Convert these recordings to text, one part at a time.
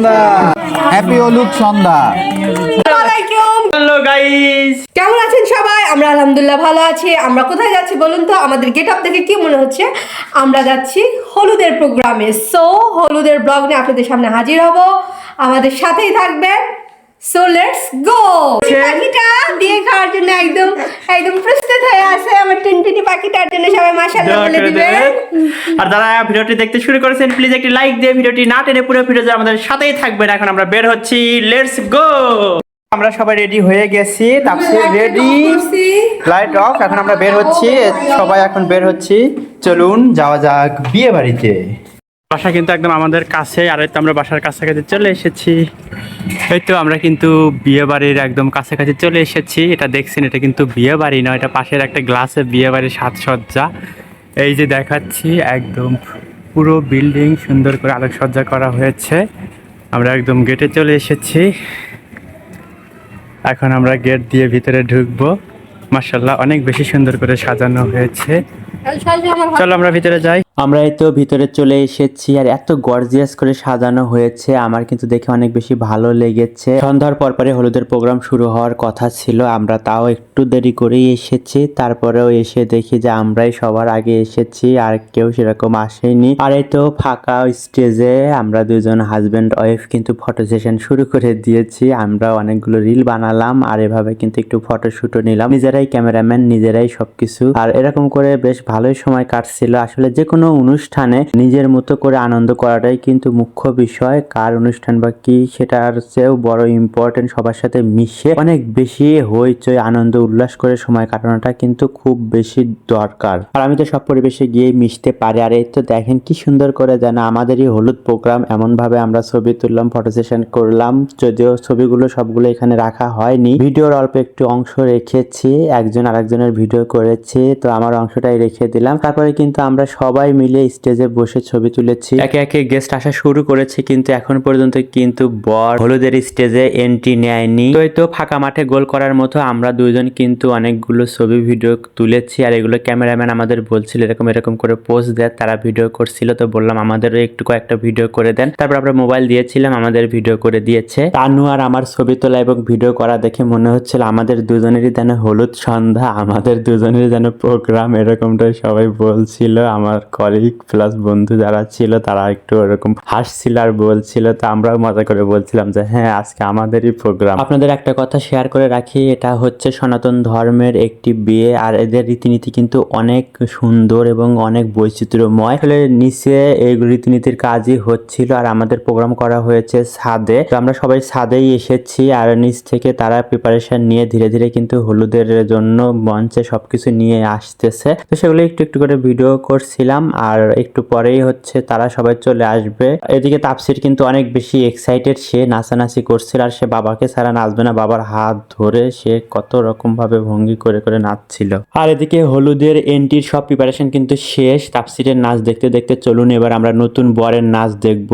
সন্ধ্যা। Happy অলুক সন্ধ্যা। Hello guys কেমন আছেন সবাই? আমরা আলহামদুলিল্লাহ ভালো আছি। আমরা কোথায় যাচ্ছি বলুন তো? আমাদের গেট আপ দেখে কি মনে হচ্ছে? আমরা যাচ্ছি হলুদের প্রোগ্রামে। সো হলুদের ব্লগ নিয়ে আপনাদের সামনে হাজির হব। আমাদের সাথেই থাকবেন সো লেটস গো পাখিটা দিয়ে খাওয়ার জন্য একদম একদম প্রস্তুত হয়ে আছে। আমার টিনটিনি পাখিটার জন্য সবাই মাশাআল্লাহ বলে দেবেন। আর যারা ভিডিওটি দেখতে শুরু করেছেন প্লিজ একটি লাইক দিয়ে ভিডিওটি না টেনে পুরো ভিডিও আমাদের সাথেই থাকবেন। এখন আমরা বের হচ্ছি। লেটস গো আমরা সবাই রেডি হয়ে গেছি। তাপসি রেডি লাইট অফ এখন আমরা বের হচ্ছি। সবাই এখন বের হচ্ছি। চলুন যাওয়া যাক বিয়ে বাড়িতে। বাসা কিন্তু একদম আমাদের কাছে আর তো আমরা বাসার কাছাকাছি চলে এসেছি। এই তো আমরা কিন্তু বিয়ে বাড়ির একদম কাছাকাছি চলে এসেছি। এটা দেখছেন এটা কিন্তু বিয়ে বাড়ি নয় এটা পাশের একটা গ্লাসে বিয়ে বাড়ির সাজসজ্জা। এই যে দেখাচ্ছি একদম পুরো বিল্ডিং সুন্দর করে আলোকসজ্জা করা হয়েছে। আমরা একদম গেটে চলে এসেছি। এখন আমরা গেট দিয়ে ভিতরে ঢুকবো। মার্শাল্লাহ অনেক বেশি সুন্দর করে সাজানো হয়েছে। চলো আমরা ভিতরে যাই। আমরা এই তো ভিতরে চলে এসেছি আর এত গর্জিয়াস করে সাজানো হয়েছে। আমার কিন্তু দেখে অনেক বেশি ভালো লেগেছে। সন্ধ্যার পরপরে হলুদের প্রোগ্রাম শুরু হওয়ার কথা ছিল। আমরা তাও একটু দেরি করেই এসেছি। তারপরেও এসে দেখি যে আমরাই সবার আগে এসেছি আর কেউ সেরকম আসেনি। আর এই তো ফাঁকা স্টেজে আমরা দুজন হাজব্যান্ড ওয়াইফ কিন্তু ফটো সেশন শুরু করে দিয়েছি। আমরা অনেকগুলো রিল বানালাম আর এভাবে কিন্তু একটু ফটোশুটও নিলাম। নিজেরাই ক্যামেরাম্যান নিজেরাই সবকিছু। আর এরকম করে বেশ ভালোই সময় কাটছিল। আসলে যে কোনো অনুষ্ঠানে নিজের মতো করে আনন্দ করাটাই কিন্তু মুখ্য বিষয়। কার অনুষ্ঠান বা কি সেটার চেয়েও বড় ইম্পর্টেন্ট সবার সাথে মিশে অনেক বেশি হইচই, আনন্দ, উল্লাস করে সময় কাটানোটা কিন্তু খুব বেশি দরকার। আর আমি তো সব পরিবেশে গিয়ে মিশতে পারি। আর এই তো দেখেন কি সুন্দর করে যেন আমাদেরই হলুদ প্রোগ্রাম এমন ভাবে আমরা ছবি তুললাম ফটো সেশন করলাম। যদিও ছবিগুলো সবগুলো এখানে রাখা হয়নি। ভিডিওর অল্প একটু অংশ রেখেছি। একজন আরেকজনের ভিডিও করেছি। তো আমার অংশটাই রেখে দিলাম। তারপরে কিন্তু আমরা সবাই মিলে স্টেজে বসে ছবি তুলেছি। একে একে গেস্ট আসা শুরু করেছে, কিন্তু এখন পর্যন্ত কিন্তু বর হলুদের স্টেজে এন্ট্রি নেয়নি। তো তো ফাঁকা মাঠে গোল করার মতো আমরা দুইজন কিন্তু অনেকগুলো ছবি ভিডিও তুলেছি, আর এগুলো ক্যামেরাম্যান আমাদের বলছিল এরকম এরকম করে পোস্ট দেয়, তারা ভিডিও করছিল, তো বললাম আমাদেরও একটু কয়েকটা ভিডিও করে দেন। তারপর আমরা মোবাইল দিয়েছিলাম, আমাদের ভিডিও করে দিয়েছে। তানু আর আমার ছবি তোলা এবং ভিডিও করা দেখে মনে হচ্ছিল আমাদের দুজনেরই যেন হলুদ সন্ধ্যা, আমাদের দুজনেরই যেন প্রোগ্রাম এরকমটাই সবাই বলছিল আমার কলিগ প্লাস বন্ধু যারা ছিল, তারা একটু এরকম হাসছিল আর বলছিল। তো আমরাও মজা করে বলছিলাম যে হ্যাঁ আজকে আমাদেরই প্রোগ্রাম আপনাদের একটা কথা শেয়ার করে রাখি, এটা হচ্ছে সনাতন ধর্মের একটি বিয়ে, আর এদের রীতিনীতি কিন্তু অনেক সুন্দর এবং অনেক বৈচিত্র্যময়। আসলে নিচে এই রীতিনীতির কাজই হচ্ছিল, আর আমাদের প্রোগ্রাম করা হয়েছে ছাদে তো আমরা সবাই ছাদেই এসেছি, আর নিচ থেকে তারা প্রিপারেশন নিয়ে ধীরে ধীরে কিন্তু হলুদের জন্য মঞ্চে সবকিছু নিয়ে আসতেছে। তো সেগুলো একটু একটু করে ভিডিও করছিলাম। আর একটু পরেই হচ্ছে তারা সবাই চলে আসবে। এদিকে তাপসির কিন্তু অনেক বেশি এক্সাইটেড সে নাচানাচি করছিল আর সে বাবাকে ছাড়া নাচবে না। বাবার হাত ধরে সে কত রকম ভাবে ভঙ্গি করে করে নাচছিল। আর এদিকে হলুদের এন্ট্রির সব প্রিপারেশন কিন্তু শেষ। তাপসিরের নাচ দেখতে দেখতে চলুন, এবার আমরা নতুন বরের নাচ দেখব।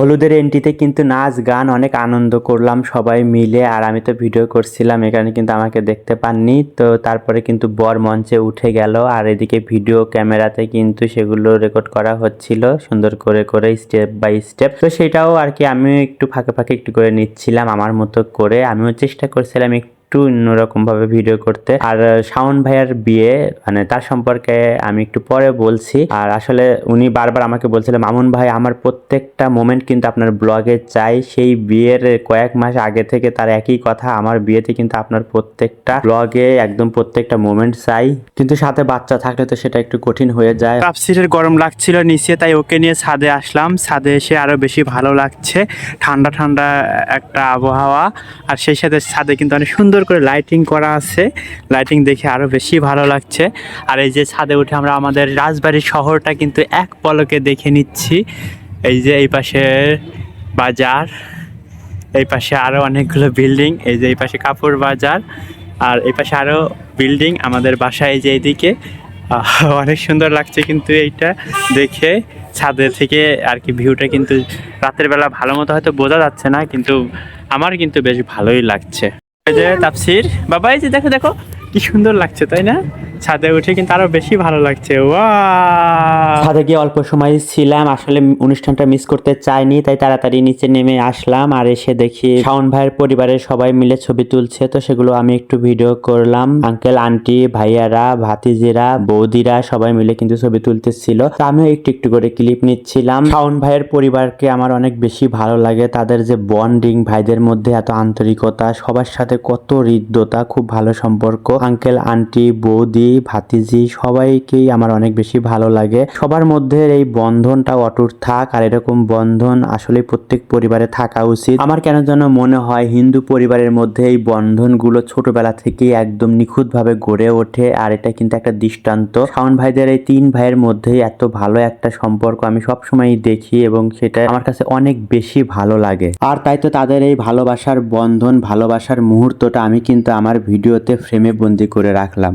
হলুদের এন্ট্রিতে কিন্তু নাচ, গান অনেক আনন্দ করলাম সবাই মিলে আর আমি তো ভিডিও করছিলাম, এখানে কিন্তু আমাকে দেখতে পাননি। তো তারপরে কিন্তু বর মঞ্চে উঠে গেল আর এদিকে ভিডিও ক্যামেরাতে কিন্তু সেগুলো রেকর্ড করা হচ্ছিল সুন্দর করে করে স্টেপ বাই স্টেপ তো সেটাও আর কি আমি একটু ফাঁকে ফাঁকে একটু করে নিচ্ছিলাম আমার মতো করে। আমিও চেষ্টা করছিলাম একটু একটু অন্যরকম ভাবে ভিডিও করতে। আর শাওন ভাইয়ার বিয়ে মানে তার সম্পর্কে আমি একটু পরে বলছি। আর আসলে উনি বারবার আমাকে বলছিলেন মামুন ভাই, আমার প্রত্যেকটা মোমেন্ট কিন্তু আপনার ব্লগে চাই। সেই বিয়ের কয়েক মাস আগে থেকে তার একই কথা, আমার বিয়েতে কিন্তু আপনার প্রত্যেকটা ব্লগে একদম প্রত্যেকটা মোমেন্ট চাই। কিন্তু সাথে বাচ্চা থাকলে তো সেটা একটু কঠিন হয়ে যায়। তাপসিরের গরম লাগছিল নিচে, তাই ওকে নিয়ে ছাদে আসলাম। ছাদে এসে আরও বেশি ভালো লাগছে। ঠান্ডা ঠান্ডা একটা আবহাওয়া। আর সেই সাথে ছাদে কিন্তু অনেক সুন্দর করে লাইটিং করা আছে। লাইটিং দেখে আরও বেশি ভালো লাগছে। আর এই যে ছাদে উঠে আমরা আমাদের রাজবাড়ির শহরটা কিন্তু এক পলকে দেখে নিচ্ছি। এই যে এই পাশে বাজার, এই পাশে আরও অনেকগুলো বিল্ডিং এই যে এই পাশে কাপড় বাজার, আর এই পাশে আরও বিল্ডিং আমাদের বাসায় এই যে এইদিকে। অনেক সুন্দর লাগছে কিন্তু এইটা দেখে। ছাদে থেকে আর কি ভিউটা কিন্তু রাতের বেলা ভালো মতো হয়তো বোঝা যাচ্ছে না, কিন্তু আমার কিন্তু বেশ ভালোই লাগছে। যে বাবা এই যে দেখো দেখো কি সুন্দর লাগছে তাই না? ছাদে উঠে কিন্তু আরও বেশি ভালো লাগছে। ছাদে গিয়ে অল্প সময় ছিলাম, আসলে অনুষ্ঠানটা মিস করতে চাইনি, তাই তাড়াতাড়ি নিচে নেমে আসলাম আর এসে দেখি শাওন ভাইয়ের পরিবারের সবাই মিলে ছবি তুলছে। তো সেগুলো আমি একটু ভিডিও করলাম। আঙ্কেল আন্টি ভাইয়ারা, ভাতিজিরা, বৌদিরা সবাই মিলে কিন্তু ছবি তুলতেছিল। তো আমিও একটু একটু করে ক্লিপ নিচ্ছিলাম। শাওন ভাইয়ের পরিবারকে আমার অনেক বেশি ভালো লাগে। তাদের যে বন্ডিং ভাইদের মধ্যে এত আন্তরিকতা, সবার সাথে কত হৃদ্যতা, খুব ভালো সম্পর্ক। আঙ্কেল আন্টি বৌদি ভাতিজি সবাইকেই আমার অনেক বেশি ভালো লাগে। সবার মধ্যে এই বন্ধনটা অটুট থাক আর এরকম বন্ধন আসলে প্রত্যেক পরিবারে থাকা উচিত। আমার কেন যেন মনে হয় হিন্দু পরিবারের মধ্যে এই বন্ধনগুলো ছোটবেলা থেকেই একদম নিখুঁতভাবে গড়ে ওঠে আর এটা কিন্তু একটা দৃষ্টান্ত। শাওন ভাইদের এই তিন ভাইয়ের মধ্যেই এত ভালো একটা সম্পর্ক আমি সবসময়ই দেখি এবং সেটা আমার কাছে অনেক বেশি ভালো লাগে। আর তাই তো তাদের এই ভালোবাসার বন্ধন, ভালোবাসার মুহূর্তটা আমি কিন্তু আমার ভিডিওতে ফ্রেমে বন্দি করে রাখলাম।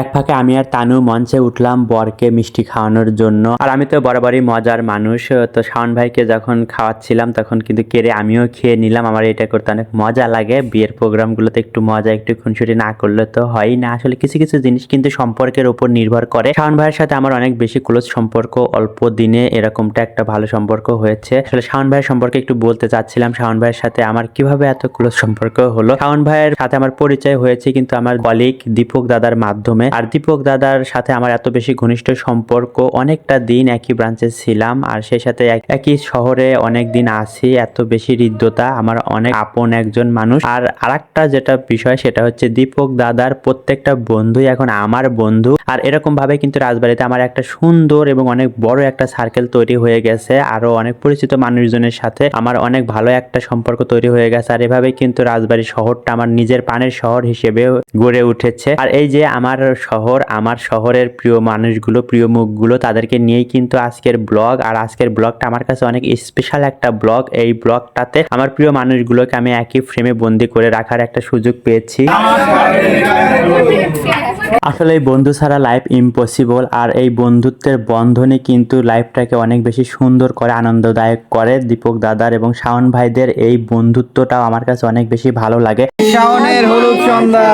এক ফাঁকে আমি আর তানু মঞ্চে উঠলাম বরকে মিষ্টি খাওয়ানোর জন্য। আর আমি তো বরাবরই মজার মানুষ, তো শাওন ভাইকে যখন খাওয়াচ্ছিলাম তখন কিন্তু কেড়ে আমিও খেয়ে নিলাম। আমার এটা করতে অনেক মজা লাগে, বিয়ের প্রোগ্রামগুলোতে একটু মজা, একটু খুনসুটি না করলে তো হয়ই না। আসলে কিছু কিছু জিনিস কিন্তু সম্পর্কের উপর নির্ভর করে। শাওন ভাইয়ের সাথে আমার অনেক বেশি ক্লোজ সম্পর্ক, অল্প দিনে এরকমটা একটা ভালো সম্পর্ক হয়েছে। আসলে শাওন ভাইয়ের সম্পর্কে একটু বলতে চাচ্ছিলাম, শাওন ভাইয়ের সাথে আমার কীভাবে এত ক্লোজ সম্পর্ক হলো? শাওন ভাইয়ের সাথে আমার পরিচয় হয়েছে, কিন্তু আমার কলিগ দীপক দাদার মাধ্যমে। আর দীপক দাদার সাথে আমার এত বেশি ঘনিষ্ঠ সম্পর্ক, অনেকটা দিন একই ব্রাঞ্চে ছিলাম, আর সেই সাথে একই শহরে অনেক দিন আছি, এত বেশি হৃদ্যতা, আমার অনেক আপন একজন মানুষ। আর আরেকটা যেটা বিষয়, সেটা হচ্ছে দীপক দাদার প্রত্যেকটা বন্ধুই এখন আমার বন্ধু। আর এরকম ভাবে কিন্তু রাজবাড়িতে আমার একটা সুন্দর এবং অনেক বড় একটা সার্কেল তৈরি হয়ে গেছে আরও অনেক পরিচিত মানুষজনের সাথে আমার অনেক ভালো একটা সম্পর্ক তৈরি হয়ে গেছে। আর এভাবে কিন্তু রাজবাড়ি শহরটা আমার নিজের পানের শহর হিসেবে গড়ে উঠেছে। আর এই যে আমার শহর, আমার শহরের প্রিয় মানুষগুলো, প্রিয় মুখগুলো, তাদেরকে নিয়েই কিন্তু আজকের ব্লগ। আর আজকের ব্লগটা আমার কাছে অনেক স্পেশাল একটা ব্লগ। এই ব্লগটাতে আমার প্রিয় মানুষগুলোকে আমি একই ফ্রেমে বন্দি করে রাখার একটা সুযোগ পেয়েছি। আসলে এই বন্ধু ছাড়া লাইফ ইম্পসিবল আর এই বন্ধুত্বের বন্ধনে কিন্তু লাইফটাকে অনেক বেশি সুন্দর করে, আনন্দদায়ক করে। দীপক দাদার এবং শাওন ভাইদের এই বন্ধুত্বটাও আমার কাছে অনেক বেশি ভালো লাগে। শাওনের হলুদ সন্ধ্যা।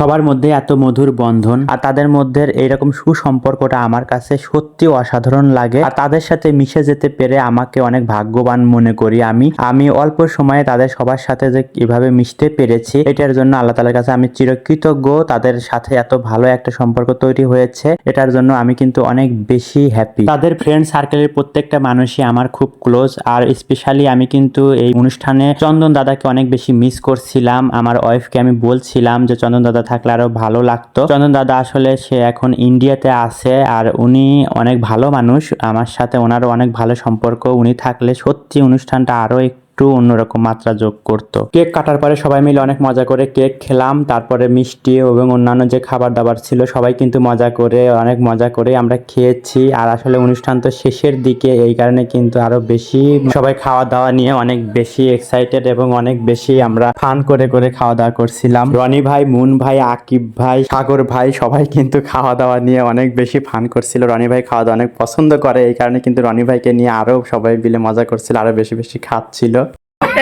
সবার মধ্যে এত মধুর বন্ধন, আর তাদের মধ্যে এইরকম সুসম্পর্কটা আমার কাছে সত্যি অসাধারণ লাগে। আর তাদের সাথে মিশে যেতে পেরে আমাকে অনেক ভাগ্যবান মনে করি আমি। আমি অল্প সময়ে তাদের সবার সাথে যে কীভাবে মিশতে পেরেছি, এটার জন্য আল্লাহ তালার কাছে আমি চিরকৃতজ্ঞ। তাদের সাথে এত ভালো একটা সম্পর্ক তৈরি হয়েছে, এটার জন্য আমি কিন্তু অনেক বেশি হ্যাপি তাদের ফ্রেন্ড সার্কেলের প্রত্যেকটা মানুষই আমার খুব ক্লোজ আর স্পেশালি আমি কিন্তু এই অনুষ্ঠানে চন্দন দাদাকে অনেক বেশি মিস করছিলাম। আমার ওয়াইফকে আমি বলছিলাম যে, চন্দন দাদা থাকলে আরও ভালো লাগতো। চন্দন দাদা আসলে সে এখন ইন্ডিয়াতে আছে আর উনি অনেক ভালো মানুষ। আমার সাথে ওনারও অনেক ভালো সম্পর্ক। উনি থাকলে সত্যি অনুষ্ঠানটা আরও একটু একটু অন্যরকম মাত্রা যোগ করতো। কেক কাটার পরে সবাই মিলে অনেক মজা করে কেক খেলাম, তারপরে মিষ্টি এবং অন্যান্য যে খাবার দাবার ছিল, সবাই কিন্তু মজা করে, অনেক মজা করে আমরা খেয়েছি। আর আসলে অনুষ্ঠান তো শেষের দিকে, এই কারণে কিন্তু আরও বেশি সবাই খাওয়া দাওয়া নিয়ে অনেক বেশি এক্সাইটেড এবং অনেক বেশি আমরা ফান করে করে খাওয়া দাওয়া করছিলাম। রনি ভাই, মুন ভাই, আকিব ভাই, সাগর ভাই, সবাই কিন্তু খাওয়া দাওয়া নিয়ে অনেক বেশি ফান করছিল। রনি ভাই খাওয়া দাওয়া অনেক পছন্দ করে, এই কারণে কিন্তু রনি ভাইকে নিয়ে আরও সবাই মিলে মজা করছিল, আরও বেশি বেশি খাচ্ছিল।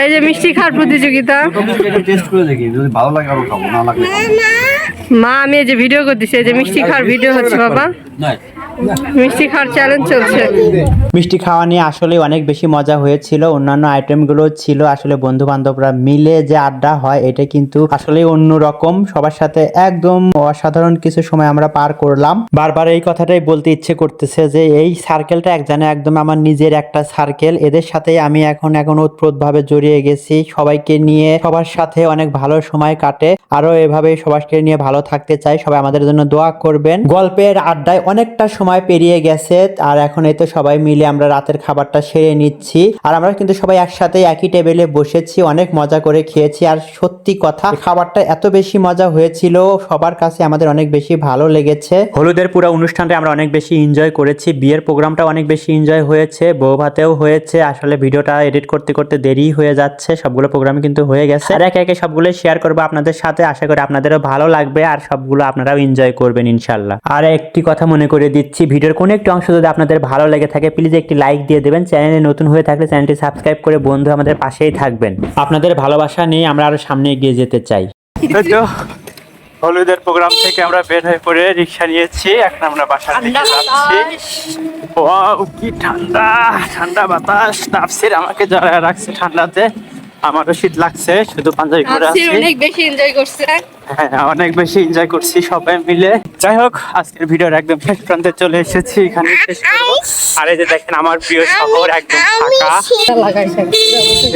এই যে মিষ্টি খাওয়ার প্রতিযোগিতা। টেস্ট করে দেখি যদি ভালো লাগে আরও খাব না লাগলে মা আমি এই যে ভিডিও করতেছি এই যে মিষ্টি খাওয়ার ভিডিও হচ্ছে বাবা। মিষ্টি খাওয়ার চ্যালেঞ্জ চলছে। মিষ্টি খাওয়া নিয়ে আসলে অনেক বেশি মজা হয়েছিল। অন্যান্য আইটেমগুলো ছিল আসলে বন্ধু বান্ধবরা মিলে যে আড্ডা হয়, এটা কিন্তু আসলে অন্যরকম। সবার সাথে একদম অসাধারণ কিছু সময় আমরা পার করলাম। বারবার এই কথাটাই বলতে ইচ্ছে করতেছে যে, এই সার্কেলটা এক জানে একদম আমার নিজের একটা সার্কেল এদের সাথে আমি এখন এখন ওতপ্রোত ভাবে জড়িয়ে গেছি। সবাইকে নিয়ে সবার সাথে অনেক ভালো সময় কাটে। আরও এভাবে সবাইকে নিয়ে ভালো থাকতে চাই। সবাই আমাদের জন্য দোয়া করবেন। গল্পের আড্ডায় অনেকটা পেরিয়ে গেছে, আর এখন এই তো সবাই মিলে আমরা রাতের খাবারটা সেরে নিচ্ছি। আর আমরা কিন্তু সবাই একসাথে একই টেবিলে বসেছি, অনেক মজা করে খেয়েছি। আর সত্যি কথা খাবারটা এত বেশি মজা হয়েছিল, সবার কাছে আমাদের অনেক বেশি ভালো লেগেছে। হলুদের পুরো অনুষ্ঠানটা আমরা অনেক বেশি এনজয় করেছি, বিয়ের প্রোগ্রামটা অনেক বেশি এনজয় হয়েছে, বউ ভাতেও হয়েছে, আসলে ভিডিওটা এডিট করতে করতে দেরি হয়ে যাচ্ছে, সবগুলো প্রোগ্রাম কিন্তু হয়ে গেছে। আর একে একে সবগুলো শেয়ার করব আপনাদের সাথে, আশা করি আপনাদেরও ভালো লাগবে, আর সবগুলো আপনারাও এনজয় করবেন ইনশাল্লাহ আর একটি কথা মনে করে দিচ্ছি ভিডিওর কোনো একটি অংশ যদি আপনাদের ভালো লেগে থাকে প্লিজ একটি লাইক দিয়ে দেবেন। চ্যানেলে নতুন হয়ে থাকলে চ্যানেলটি সাবস্ক্রাইব করে বন্ধু আমাদের পাশেই থাকবেন। আপনাদের ভালোবাসা নিয়ে আমরা আরও সামনে এগিয়ে যেতে চাই। হলুদের প্রোগ্রাম থেকে আমরা বের হয়ে পড়ে রিক্সা নিয়েছি। এখন আমরা বাসার দিকে যাচ্ছি। ওয়াও কি ঠান্ডা ঠান্ডা বাতাস। তাপসির আমাকে জড়ায় রাখছে ঠান্ডাতে। আমারও শীত লাগছে শুধু পাঞ্জাবি পরে আছি। অনেক বেশি এনজয় করছে। হ্যাঁ অনেক বেশি এনজয় করছি সবাই মিলে। যাই হোক আজকের ভিডিওর একদম শেষ প্রান্তে চলে এসেছি এখানে শেষ করব। আর এই যে দেখেন আমার প্রিয় শহর একদম ঢাকা।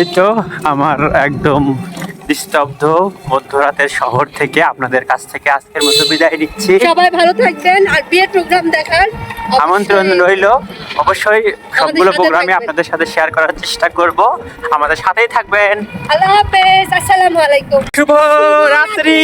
এই তো আমার একদম নিস্তব্ধ মধ্যরাতের শহর থেকে আপনাদের কাছ থেকে আজকের মতো বিদায় নিচ্ছি। সবাই ভালো থাকবেন আর বিয়ের প্রোগ্রাম দেখার আমন্ত্রণ রইল। অবশ্যই সবগুলো প্রোগ্রামে প্রোগ্রামই আপনাদের সাথে শেয়ার করার চেষ্টা করব। আমাদের সাথেই থাকবেন। আল্লাহ হাফেজ আসসালামু আলাইকুম। শুভ রাত্রি।